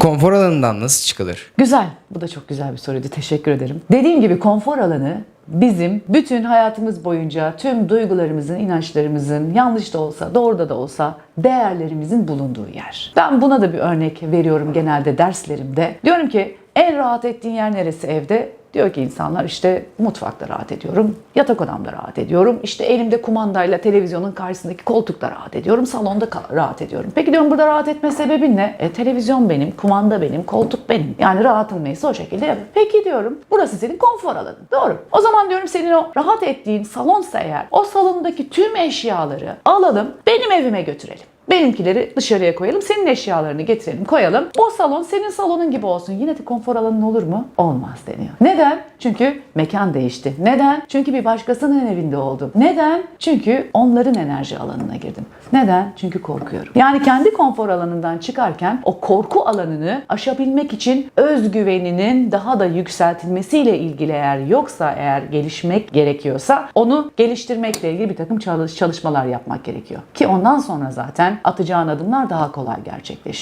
Konfor alanından nasıl çıkılır? Güzel. Bu da çok güzel bir soruydu. Teşekkür ederim. Dediğim gibi konfor alanı bizim bütün hayatımız boyunca tüm duygularımızın, inançlarımızın yanlış da olsa, doğru da da olsa değerlerimizin bulunduğu yer. Ben buna da bir örnek veriyorum genelde derslerimde. Diyorum ki en rahat ettiğin yer neresi evde? Diyor ki insanlar işte mutfakta rahat ediyorum, yatak odamda rahat ediyorum, işte elimde kumandayla televizyonun karşısındaki koltukta rahat ediyorum, salonda rahat ediyorum. Peki diyorum burada rahat etme sebebin ne? E, televizyon benim, kumanda benim, koltuk benim. Yani rahatın neyse o şekilde yapıyorum. Peki diyorum burası senin konfor alanın. Doğru. O zaman diyorum senin o rahat ettiğin salonsa eğer o salondaki tüm eşyaları alalım benim evime götürelim. Benimkileri dışarıya koyalım. Senin eşyalarını getirelim, koyalım. O salon senin salonun gibi olsun. Yine de konfor alanın olur mu? Olmaz deniyor. Neden? Çünkü mekan değişti. Neden? Çünkü bir başkasının evinde oldum. Neden? Çünkü onların enerji alanına girdim. Neden? Çünkü korkuyorum. Yani kendi konfor alanından çıkarken o korku alanını aşabilmek için özgüveninin daha da yükseltilmesiyle ilgili eğer yoksa eğer gelişmek gerekiyorsa onu geliştirmekle ilgili bir takım çalış- çalışmalar yapmak gerekiyor. Ki ondan sonra zaten atacağın adımlar daha kolay gerçekleşiyor.